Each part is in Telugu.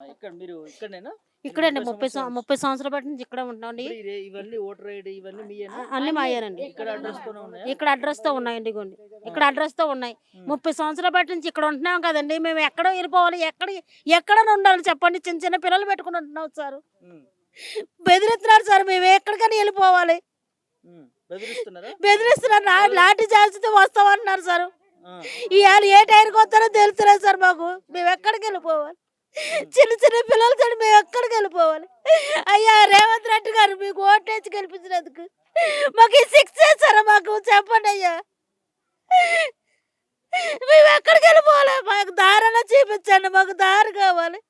ఇక్కడ మీరు ఇక్కడనేనా? ఇక్కడండి ముప్పై ముప్పై సం- ముప్పై సంవత్సరాల బట్టి నుంచి ఇక్కడ ఉంటున్నాండి ఇప్పుడు ఇదే- ఇవన్నీ ఓటర్ ఐడి ఇవన్నీ మీయేనా అన్ని మాయారండి ఇక్కడ అడ్రస్ తోనే ఉన్నాయా? ఇక్కడ అడ్రస్తో ఉన్నాయండి ఇగోండి ఇక్కడ అడ్రస్తో ఉన్నాయి. ముప్పై సంవత్సరాల బట్టి నుంచి ఇక్కడ ఉంటున్నాం కదండి. మేము ఎక్కడో వెళ్ళిపోవాలి ఎక్కడ ఎక్కడ ఉండాలి చెప్పండి. చిన్న చిన్న పిల్లలు పెట్టుకుని ఉంటున్నాం సార్. బెదిరిస్తున్నారు సార్. మేము ఎక్కడికైనా వెళ్ళిపోవాలి. బెదిరిస్తున్నారా? లాఠీ చార్జితో వస్తామన్నారు సార్. ఇవాళ ఏ టైర్కి వస్తారో తెలుస్తలేదు సార్ మాకు. మేము ఎక్కడికి వెళ్ళిపోవాలి? చిన్న చిన్న పిల్లలతో మేము ఎక్కడికి వెళ్ళిపోవాలి? అయ్యా రేవంత్ రెడ్డి గారు మీకు ఓటేసి గెలిపించినందుకు మాకు ఈ శిక్ష చేస్తారా మాకు చెప్పండి అయ్యా. మేము ఎక్కడికి వెళ్ళిపోవాలి? మాకు దారైనా చూపించండి మాకు దారి కావాలి.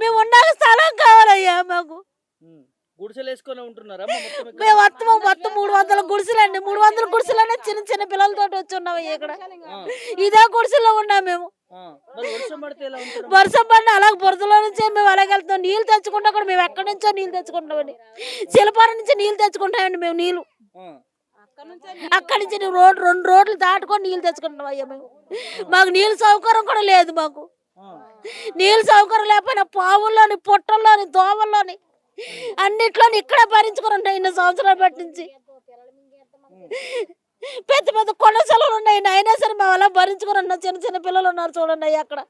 మేము ఉన్నాక స్థలం కావాలయ్యా మాకు. గుడిసెలు ఉంటున్నారా? మేము మొత్తం మొత్తం మూడు వందల గుడిసెలండి. మూడు వందల గుడిసెలనే చిన్న చిన్న పిల్లలతో వచ్చి ఉన్నాం అయ్యా ఇక్కడ. ఇదే గుడిసెలో ఉన్నాం మేము. వర్షం పడిన అలా బురదలో నుంచే మేము అలాగే వెళ్తాం నీళ్ళు తెచ్చుకుంటాం కూడా మేము ఎక్కడి నుంచో నీళ్ళు తెచ్చుకుంటామండి శిలపారం నుంచి నీళ్ళు తెచ్చుకుంటామండి మేము నీళ్ళు. అక్కడి నుంచి రోడ్ రెండు రోడ్లు దాటుకొని నీళ్ళు తెచ్చుకుంటాం అయ్యా మేము. మాకు నీళ్ళు సౌకర్యం కూడా లేదు మాకు. నీళ్ళు సౌకర్యం లేకపోయినా పావుల్లోని పుట్టల్లోని దోమల్లోని అన్నిట్లోని ఇక్కడే భరించుకుని ఉంటాయి ఇన్ని సంవత్సరాలు బట్టి నుంచి. పెద్ద పెద్ద కొండ సెలవులు ఉన్నాయి. అయినా సరే మేము అలా భరించుకుని ఉన్నాం చిన్న చిన్న పిల్లలు ఉన్నారు చూడండి అక్కడ.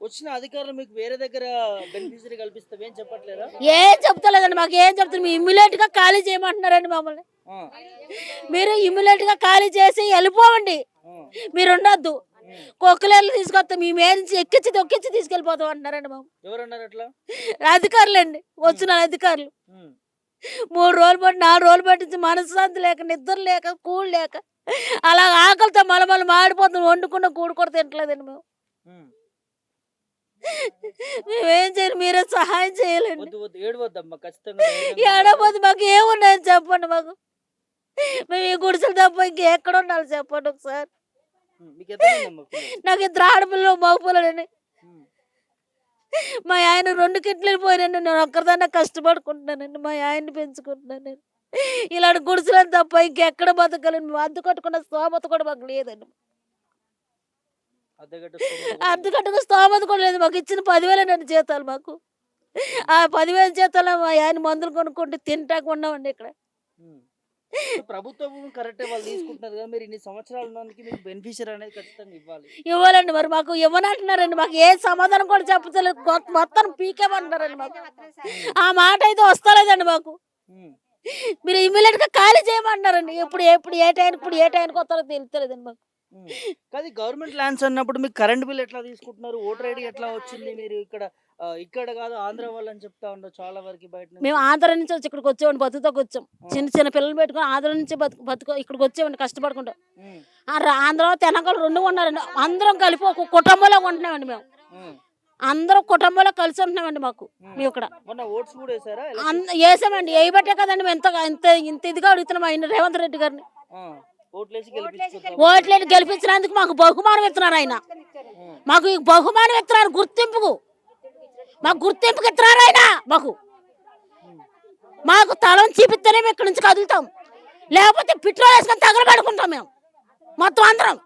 వచ్చిన అధికారులు మీకు వేరే దగ్గర బెనిఫిషరీ కల్పిస్తాం. ఏం చెప్పట్లేదా? ఏం చెప్తలేదండి. మాకు ఏం చెప్తారు? మీరు ఇమ్మీడియట్గా ఖాళీ చేయమంటున్నారండి మమ్మల్ని. మీరు ఇమ్మీడియట్గా ఖాళీ చేసి వెళ్ళిపోవండి. మీరు ఉండొద్దు. కుక్కలేళ్ళు తీసుకొస్తాం మీ మీద నుంచి ఎక్కించి దొక్కించి తీసుకెళ్ళిపోతాం అంటున్నారండి మాకు ఎవరన్నారు అట్లా? అధికారులండి వచ్చిన అధికారులు. మూడు రోజులు పట్టి నాలుగు రోజులు పట్టించి మనశ్శాంతి లేక నిద్ర లేక కూడు లేక అలా ఆకలితో మలమల మాడిపోతుంది వండుకున్న కూడు కూడా తింటలేదండి మేము. మేమేం చేయాలి? మీరే సహాయం చేయాలండి. వద్దు వద్దు ఏడవద్దమ్మా ఖచ్చితంగా ధైర్యంగా ఏడపోతే మాకు ఏమున్నాయని చెప్పండి మాకు మేము ఈ గుడిసెలు తప్ప ఇంకెక్కడ ఉండాలి చెప్పండి ఒకసారి. నాకు ఇద్దరు ఆడపిల్లలు మగపిల్లలండి ఉమ్. మా ఆయన రెండు కిట్లీలు పోయినండి నేను ఒక్కరిదాన్ని కష్టపడుకుంటున్నానండి మా ఆయన్ని పెంచుకుంటున్నాను నేను. ఇలాంటి గుడిసెలను తప్ప ఇంకెక్కడ బతకలేను అద్దె కట్టుకున్న స్తోమత కూడా మాకు లేదండి. అద్దె కట్టుకున్న స్తోమత కూడా లేదు. మాకు ఇచ్చిన పదివేలేనండి జీతాలు మాకు. ఆ పదివేల జీతాలు మా ఆయన మందులు కొనుక్కుంటే తింటాకు ఉన్నామండి ఇక్కడ. ప్రభుత్వ కరెక్టే వాళ్ళు తీసుకుంటున్నారు కదా మీరు ఇన్ని సంవత్సరాలు ఉన్నందుకు మీకు బెనిఫిషియర్ అనేది ఖచ్చితంగా ఇవ్వాలి. ఇవ్వాలండి మరి మాకు ఇవ్వనంటున్నారండి మాకు ఏ సమాధానం కూడా చెప్పలేదు మొత్తం పీకేమంటున్నారండి మాకు. ఆ మాట అయితే వస్తలేదండి మాకు. మీరు ఇమ్మీడియట్గా ఖాళీ చేయమంటున్నారండి. ఎప్పుడు ఎప్పుడు ఏ టైంకి ఇప్పుడు ఏ టైంకి వస్తారో తెలుస్తలేదండి మాకు. కానీ గవర్నమెంట్ ల్యాండ్స్ అన్నప్పుడు మీకు కరెంట్ బిల్ ఎట్లా తీసుకుంటున్నారు? ఓటర్ ఐడి ఎట్లా వచ్చింది? మీరు ఇక్కడ ఇక్కడ కాదు ఆంధ్ర వాళ్ళు అని చెప్తా ఉన్నారు చాలా వరకు బయట. మేము ఆంధ్ర నుంచి వచ్చి ఇక్కడికి వచ్చామండి బతుకుతోకి వచ్చాం. చిన్న చిన్న పిల్లలు పెట్టుకొని ఆంధ్ర నుంచి బతుకు బతుకు ఇక్కడికి వచ్చామండి కష్టపడుకుంటా ఆంధ్ర తెలంగాణ రెండు ఉన్నారండి. అందరం కలిపి ఒక కుటుంబంలో ఉంటున్నామండి మేము. అందరం కుటుంబంలో కలిసి ఉంటున్నామండి మాకు మేము ఇక్కడ. వేసామండి. వేయబట్టే కదండి మేము ఎంత ఇంత ఇంత ఇదిగా అడుగుతున్నాం ఆయన రేవంత్ రెడ్డి గారిని. ఓట్లేని గెలిపించినందుకు మాకు బహుమానం ఇస్తున్నారు ఆయన. మాకు ఈ బహుమానం ఇస్తున్నారు గుర్తింపుకు. మాకు గుర్తింపుకి ఇస్తున్నారు మాకు. మాకు తలం చూపిస్తేనే మేము ఇక్కడి నుంచి కదులుతాం. లేకపోతే పెట్రోల్ వేసుకొని తగలబెడుకుంటాం మేము. మొత్తం అందరం.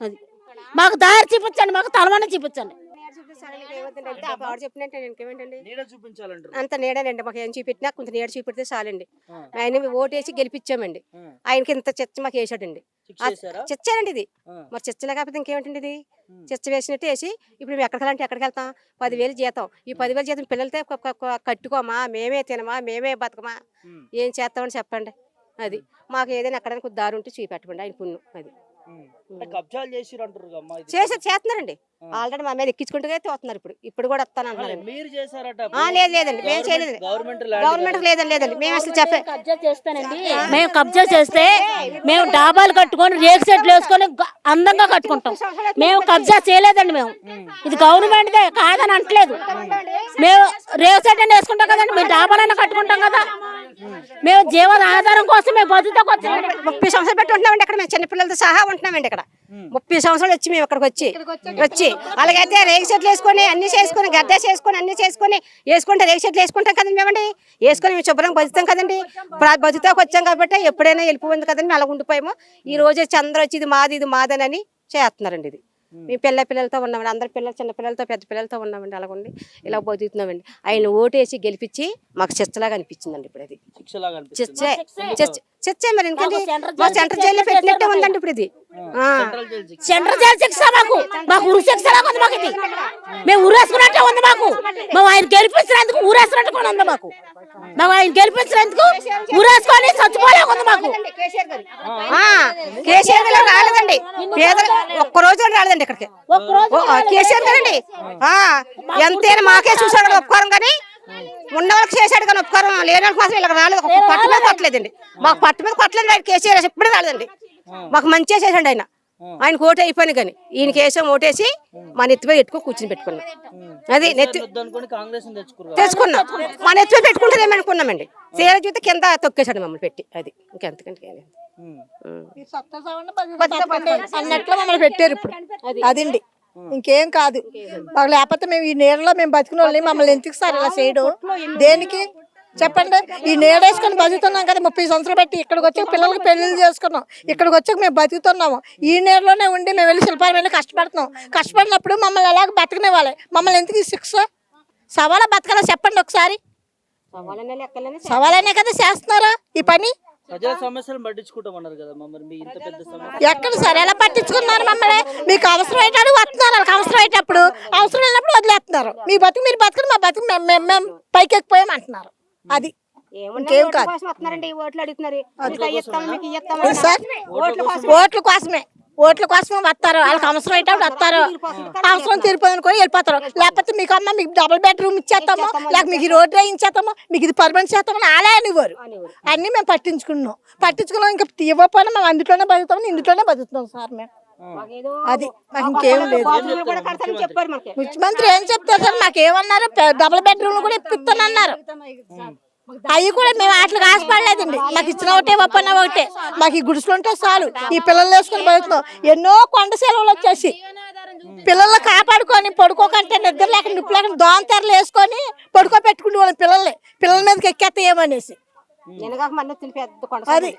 అది. మాకు దారి చూపించండి మాకు తలమన్న చూపించండి. ఆవిడ చెప్పినట్టు ఇంకేమేంటండి? నీడ చూపించాలంటారు. అంత నీడనండి మాకు ఏం చూపెట్టినా కొంత నీడ చూపెడితే చాలండి. ఆయన ఓటేసి గెలిపించామండి. ఆయనకి ఇంత చర్చ మాకు వేసాడండి చచ్చారండి ఇది. మరి చర్చ లేకపోతే ఇంకేమిటండి ఇది. చర్చ వేసినట్టు వేసి ఇప్పుడు మేము ఎక్కడికి వెళ్ళాలంటే ఎక్కడికి వెళ్తాం? పదివేలు జీతం. ఈ పదివేలు జీతం పిల్లలతో కట్టుకోమా? మేమే తినమా? మేమే బతకమా. ఏం చేస్తామని చెప్పండి. అది. మాకు ఏదైనా ఎక్కడానికి కొద్ది దారి ఉంటే చూపెట్టండి ఆయన పుణ్యం. అది. కబ్జాలు చేసిరు అంటారు అమ్మా ఇది. చేసి చేస్తున్నారండి. ఆల్రెడీ మా మీద ఎక్కించుకుంటూ అయితే వస్తున్నారు ఇప్పుడు. ఇప్పుడు కూడా వస్తాను అలా అంటున్నారండి మీరు చేశారట ఆ, లేదు లేదండి. మేము చేయలేదు. గవర్నమెంట్ గవర్నమెంట్ లేదండి లేదండి. మేము అసలు చెప్పే కబ్జా చేస్తానండి. మేము కబ్జా చేస్తే మేము డాబాలు కట్టుకొని రేక్ సెట్లు వేసుకొని అందంగా కట్టుకుంటాం. మేము కబ్జా చేయలేదండి మేము. ఇది గవర్నమెంట్దే కాదని అంటలేదు. మేము రేక్ సెట్ అని వేసుకుంటాం కదండి. మేము డాబాలన్నా కట్టుకుంటాం కదా. మేము జీవన ఆధారం కోసం మేము వచ్చామండి ముప్పై సంవత్సరాలు పెట్టి ఉంటున్నామండి ఇక్కడ మేము చిన్నపిల్లలతో సహా ఉంటున్నామండి ఇక్కడ ముప్పై సంవత్సరాలు వచ్చి మేము ఇక్కడికి వచ్చి వచ్చి అలాగైతే రేగి చెట్లు వేసుకొని అన్ని చేసుకొని గడ్డ చేసుకొని అన్ని చేసుకొని వేసుకుంటే రేగి చెట్లు వేసుకుంటాం కదండి మేమండి. వేసుకొని మేము శుభ్రంగా బతుకుతాం కదండి. బతుకుతాకు వచ్చాం కాబట్టి ఎప్పుడైనా వెళ్ళిపోయింది కదండి. అలా ఉండిపోయాము. ఈ రోజు వచ్చి అందరూ వచ్చి ఇది మాది ఇది మాదని అని చేస్తున్నారండి ఇది. మీ పిల్ల పిల్లలతో ఉన్నామండి అందరి పిల్లలు చిన్న పిల్లలతో పెద్ద పిల్లలతో ఉన్నామండి అలాగండి. ఇలా బతుకుతున్నామండి. ఆయన ఓటేసి గెలిపించి మాకు చిచ్చలాగా అనిపించిందండి ఇప్పుడు అది. చిచ్చే మరి ఎందుకంటే సెంట్రల్ మా సెంటర్ జైల్లో పెట్టినట్టే ఉందండి? ఇప్పుడు ఇది. ఆ. సెంట్రల్ జైలు శిక్ష. సెంటర్ జైలు శిక్ష మాకు. మాకు ఉరి శిక్ష లాగా ఉంది మాకు ఇది. మేము. ఊరేసుకున్నట్టే ఉంది మాకు. మేము ఆయన గెలిపించినందుకు ఊరేసుకున్నట్టు కూడా ఉంది మాకు. మేము ఆయన గెలిపించినందుకు ఊరేసుకొని చచ్చిపోలే మాకు. ఆ, కేసీఆర్ గారు రాలేదండి. పేదలు ఒక్క రోజు రాలేదండి ఇక్కడికి. కేసీఆర్ గారండి. ఆ, ఎంతైనా మాకే చూసాడు ఒప్పుకోరం కానీ ఉన్న వాళ్ళకి చేశాడు కానీ ఉపకారం లేని వాళ్ళకి మాత్రం ఇలా రాలేదు. పట్టు మీద కొట్టలేదండి. మాకు పట్టు మీద కొట్టలేదు. కేసీఆర్ ఎప్పుడూ రాలేదండి. మాకు మంచిగా చేశాడు ఆయన. ఆయనకు ఓటు అయిపోయింది కానీ. ఈయన కేసం ఓటేసి మా నెత్తి మీద పెట్టుకుని కూర్చుని పెట్టుకున్నాం. అది నెత్తి తెచ్చుకున్నాం. మా నెత్తి మీద పెట్టుకుంటే అనుకున్నామండి తీరా చూస్తే కింద తొక్కేశాడు మమ్మల్ని పెట్టి. అది ఇంకెంతకంటే. అన్నట్లు మమ్మల్ని పెట్టారు ఇప్పుడు. అదండి. ఇంకేం కాదు. లేకపోతే మేము ఈ నీళ్ళలో మేము బతికిన వాళ్ళని మమ్మల్ని ఎందుకు సార్ ఇలా చేయడం? దేనికి? చెప్పండి. ఈ నీడ వేసుకొని బతుకుతున్నాం కదా ముప్పై సంవత్సరాలు పెట్టి ఇక్కడికి వచ్చి పిల్లలకి పెళ్ళిళ్ళు చేసుకున్నాం. ఇక్కడికి వచ్చి మేము బతుకుతున్నాము. ఈ నీడలోనే ఉండి మేము వెళ్ళి శిల్పాలు వెళ్ళి కష్టపడుతున్నాం. కష్టపడినప్పుడు మమ్మల్ని ఎలాగ బతకనివ్వాలి? మమ్మల్ని ఎందుకు ఈ శిక్ష? సవాలా బతకాలా చెప్పండి ఒకసారి. సవాలనే లెక్కలనే సవాలనే కదా చేస్తున్నారా ఈ పని? ప్రజల సమస్యలు పట్టించుకుంటామన్నారు కదా మరి మీ ఇంత పెద్ద సమస్య. ఎక్కడ సార్? ఎలా పట్టించుకున్నారు మమ్మల్ని? మీకు అవసరం అయితే వస్తున్నారు వాళ్ళకి అవసరం అయ్యేటప్పుడు అవసరం లేనప్పుడు వదిలేస్తున్నారు. మీ బతుకు మీరు బతుకుని మా బతుకు మేము మేము మేము పైకి ఎక్కిపోయాం అంటున్నారు అది. ఓట్ల. కోసం కోసం. కోసమే. ఓట్ల కోసమే వస్తారు. వాళ్ళకి అవసరం అయితే వస్తారు. అవసరం తీరిపోదనుకొని వెళ్ళిపోతారు. లేకపోతే మీకు అమ్మ మీకు డబుల్ బెడ్రూమ్ ఇచ్చేస్తాము. లేక మీకు రోడ్ ఇచ్చేస్తాము. మీకు ఇది పర్మనెంట్ చేస్తామని అలా అనేవారు. అన్నీ మేము పట్టించుకున్నాం. పట్టించుకున్నాం. ఇంకా ఇవ్వకపోయినా మేము అందులోనే బతుకుతాం. ఇందులోనే బతుకుతాం సార్ మేము. అది మాకు ఇంకేం లేదు. ముఖ్యమంత్రి ఏం చెప్తారు సార్? మాకు ఏమన్నారు పె- డబుల్ బెడ్రూమ్ కూడా ఇప్పిస్తానన్నారు. అవి కూడా మేము వాటికి ఆశపడలేదండి. మాకు ఇచ్చిన ఒకటే ఒప్పన్న ఒకటే. మాకు ఈ గుడిసెలు ఉంటే చాలు. ఈ పిల్లలు వేసుకొని బతుకుతాం. ఎన్నో కొండ సెలవులు వచ్చేసి. పిల్లల్ని కాపాడుకొని పడుకోకంటే నిద్ర లేక నిప్పు లేక దోమ తెరలు వేసుకొని పడుకో పెట్టుకునే వాళ్ళ పిల్లల్ని. పిల్లల మీదకి ఎక్కేస్తే పెద్ద కొండ అది.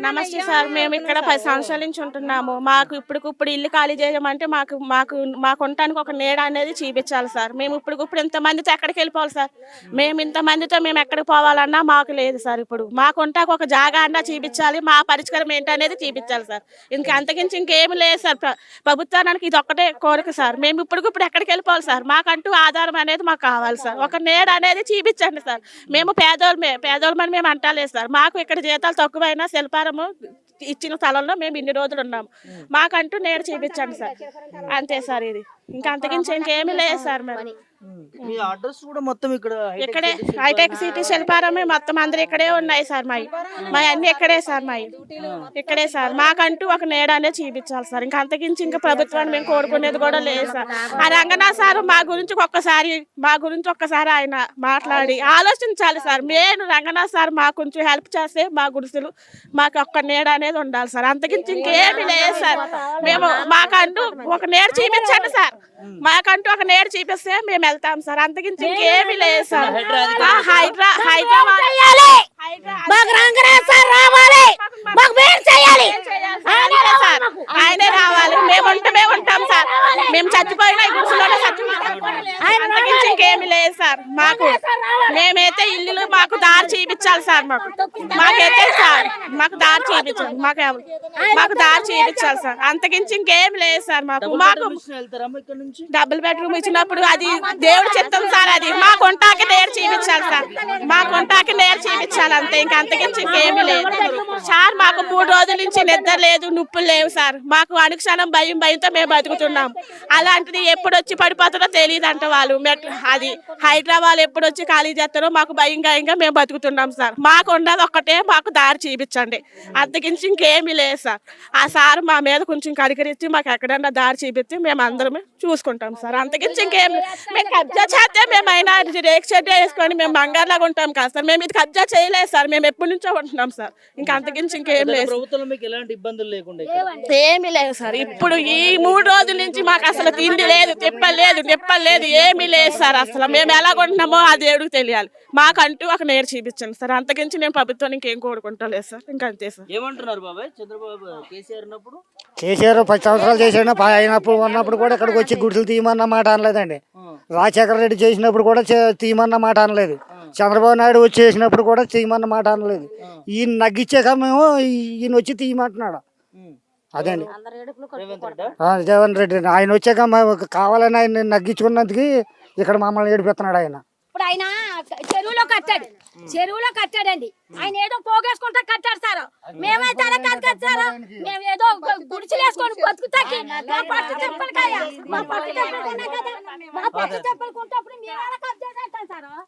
నమస్తే సార్ మేము ఇక్కడ పది సంవత్సరాల నుంచి ఉంటున్నాము. మాకు ఇప్పటికిప్పుడు ఇల్లు ఖాళీ చేయమంటే మాకు మాకు మాకు ఉండటానికి ఒక నీడ అనేది చూపించాలి సార్. మేము ఇప్పటికిప్పుడు ఇంతమందితో ఎక్కడికి వెళ్ళిపోవాలి సార్? మేము ఇంతమందితో మేము ఎక్కడికి పోవాలన్నా మాకు లేదు సార్ ఇప్పుడు. మాకు ఉంటాకు ఒక జాగా అన్నా చూపించాలి. మా పరిష్కారం ఏంటనేది చూపించాలి సార్. ఇంకా అంతకించి ఇంకేమి లేదు సార్. ప్ర- ప్రభుత్వానికి ఇది ఒక్కటే కోరిక సార్. మేము ఇప్పటికిప్పుడు ఎక్కడికి వెళ్ళిపోవాలి సార్? మాకంటూ ఆధారం అనేది మాకు కావాలి సార్. ఒక నీడ అనేది చూపించండి సార్. మేము పేదోళ్ళమే పేదోళ్ళమని మేము అంటలేదు సార్. మాకు ఇక్కడ జీతాలు తక్కువైనా శిల్పారము ఇచ్చిన స్థలంలో మేము ఇన్ని రోజులు ఉన్నాము. మాకంటూ నేడు చూపించండి సార్. అంతే సార్ ఇది. ఇంకా అంతకించి ఇంకేమీ లేదు సార్ మరి. మీ అడ్రస్ కూడా మొత్తం ఇక్కడ హైటెక్ ఇక్కడే సిటీ హైటెక్ సిటీ శిల్పారమే మొత్తం అందరు ఇక్కడే ఉన్నాయి సార్ మావి మా అన్ని ఇక్కడే సార్ మావి ఇక్కడే సార్. మాకంటూ ఒక నేడ అనేది చూపించాలి సార్. ఇంకా అంతకించి ఇంకా ప్రభుత్వాన్ని మేము కోరుకునేది కూడా లేదు సార్. ఆ రంగనాథ్ సార్ మా గురించి ఒక్కసారి మా గురించి ఒక్కసారి ఆయన మాట్లాడి ఆలోచించాలి. సార్. నేను రంగనాథ్ సార్ మా కొంచెం హెల్ప్ చేస్తే మా గుడిసెలు మాకు ఒక్క నీడ అనేది ఉండాలి సార్. అంతకించి ఇంకేమీ లేదు సార్. మేము మాకంటూ ఒక నేడు చూపించండి సార్. మాకంటూ ఒక నేడు చూపిస్తే మేము వెళ్తాం సార్. అంతకించి ఇంకేమీ లేదు సార్. హైదరాబాద్ చేయాలి. ఆయనే రావాలి మేము ఉంటే మేము ఉంటాం సార్. మేము చచ్చిపోయినా చచ్చిపోతాం. అంతకించి ఇంకేమీ లేదు సార్. మాకు మేమైతే ఇల్లు మాకు దారి చూపించాలి సార్ మాకు. మాకైతే మాకు దారి చూపించాలి మాకు మాకు దారి చూపించాలి సార్. అంతకించి ఇంకేం లేదు సార్ మాకు. మాకు డబుల్ బెడ్రూమ్ ఇచ్చినప్పుడు అది దేవుడు చిత్తం సార్ అది. మా కొంటాకి నేరు చూపించాలి సార్. మా కొంటాకి నేరు చూపించాలి అంతే. ఇంకా అంతకించి ఇంకేమీ లేదు. సార్ మాకు మూడు రోజుల నుంచి నిద్ర లేదు నొప్పులు లేవు సార్. మాకు అనుక్షణం భయం భయంతో మేము బతుకుతున్నాం. అలాంటిది ఎప్పుడు వచ్చి పడిపోతారో తెలియదు అంట వాళ్ళు అది హైదరాబాద్ ఎప్పుడు వచ్చి ఖాళీ చేస్తారో మాకు భయం భయంగా మేము బతుకుతున్నాం సార్. మాకు ఉన్నది ఒక్కటే మాకు దారి చూపించండి. అంతకించి ఇంకేమీ లేదు సార్. ఆ సార్ మా మీద కొంచెం కడికరించి మాకు ఎక్కడన్నా దారి చూపిస్తే మేము అందరమే చూసుకుంటాం సార్. అంతకించి ఇంకేం మేము కబ్జా చేస్తే మేము అయినా రేక్ షెడ్ వేసుకొని మేము బంగారులాగా ఉంటాం కదా సార్. మేము ఇది కబ్జా చేయలేదు సార్. మేము ఎప్పటి నుంచో ఉంటున్నాం సార్. ఇంకా అంతకించి ఇంకేం లేదు. ప్రభుత్వంలో మీకు ఎలాంటి ఇబ్బందులు లేకుండా ఏమీ లేదు సార్. ఇప్పుడు ఈ మూడు రోజుల నుంచి మాకు అసలు తిండి లేదు తిప్ప లేదు నిప్ప లేదు ఏమీ లేదు సార్ అసలు. మేము ఎలా కొంటున్నామో ఆ దేవుడికి తెలియాలి. మాకంటూ ఒక నేరు చూపించండి సార్. అంతకించి నేను ప్రభుత్వాన్ని ఇంకేం కోరుకుంటలేదు సార్. ఇంకా అంతే సార్. ఏమంటున్నారు బాబాయ్? చంద్రబాబు కేసీఆర్ ఉన్నప్పుడు? కేసీఆర్ పది సంవత్సరాలు చేసాడు ప- అయినప్పుడు ఉన్నప్పుడు కూడా ఇక్కడికి వచ్చి గుడిసెలు తీయమన్న మాట అనలేదండి. రాజశేఖర రెడ్డి చేసినప్పుడు కూడా చే- తీయమన్న మాట అనలేదు. చంద్రబాబు నాయుడు వచ్చి చేసినప్పుడు కూడా తీయమన్న మాట అనలేదు. ఈయన నగ్గించాక మేము ఈయన వచ్చి తీయమంటున్నాడు. అదండి. రేవంత్ రెడ్డా? ఆ, జగన్ రెడ్డి ఆయన వచ్చాక మేము కావాలని ఆయన నగ్గించుకున్నందుకు ఇక్కడ మమ్మల్ని ఏడిపిస్తున్నాడు ఆయన. ఇప్పుడు ఆయన చెరువులో కట్టాడు. చెరువులో కట్టాడండి. ఆయన ఏదో పోగేసుకుంటా కట్టాడు సార్. మేమైతే అలా కాదు కదా సార్? మేము ఏదో గుడిచిలేసుకొని బతుకుతాకి మా పట్టు చెప్పలు కాయ మా పట్టు చెప్పలు కదా. మా పట్టు చెప్పలు కొంటప్పుడు మేము అలా కట్ చేసేస్తాం సార్?